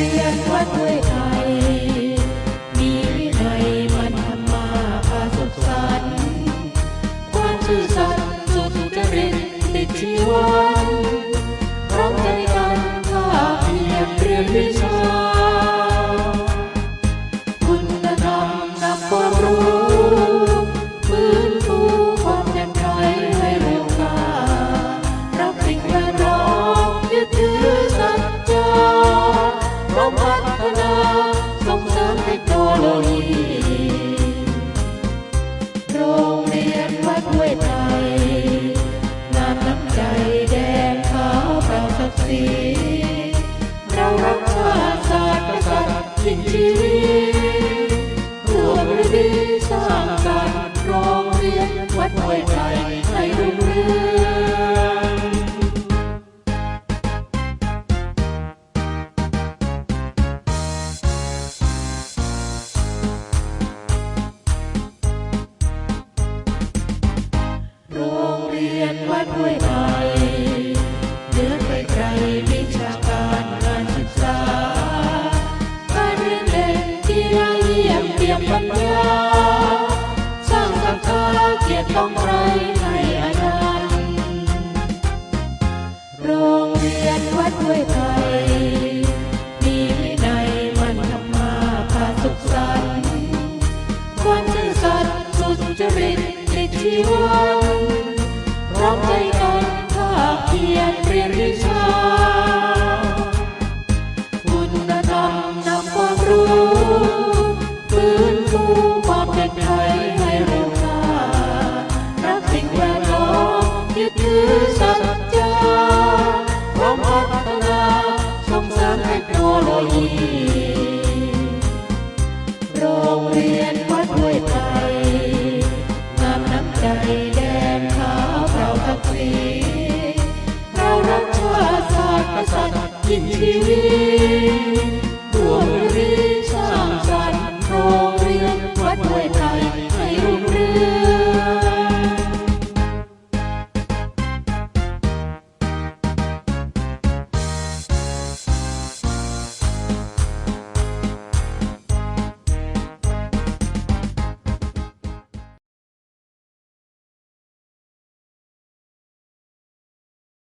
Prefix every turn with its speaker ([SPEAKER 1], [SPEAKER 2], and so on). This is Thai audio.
[SPEAKER 1] เรีย สีเรารักชาติศาสตร์กษัตริย์ยิ่งชีวิตรวมฤดีสร้างสรรค์โรงเรียนวัดห้วยไทยให้รุ่งเรือง วัดห้วยไทยมีวินัยมันธรรมาพาสุขสันต์ความซื่อสัตย์สุจริตติดชีวันพร้อมใจกันภาคเพียรเรียนวิชาคุณธรรมนำความรู้ฟื้นฟูความเป็นไทยให้ร็วกล้ารักสิ่งแวดล้อมยึดถือสัจจ เสริมเทคโนโลยีโรงเรียนวัดห้วยไทยงามน้ำใจแดงขาวเราทักษีเรารักชาติศาสตร์กษัตริย์ยิ่งชีวิต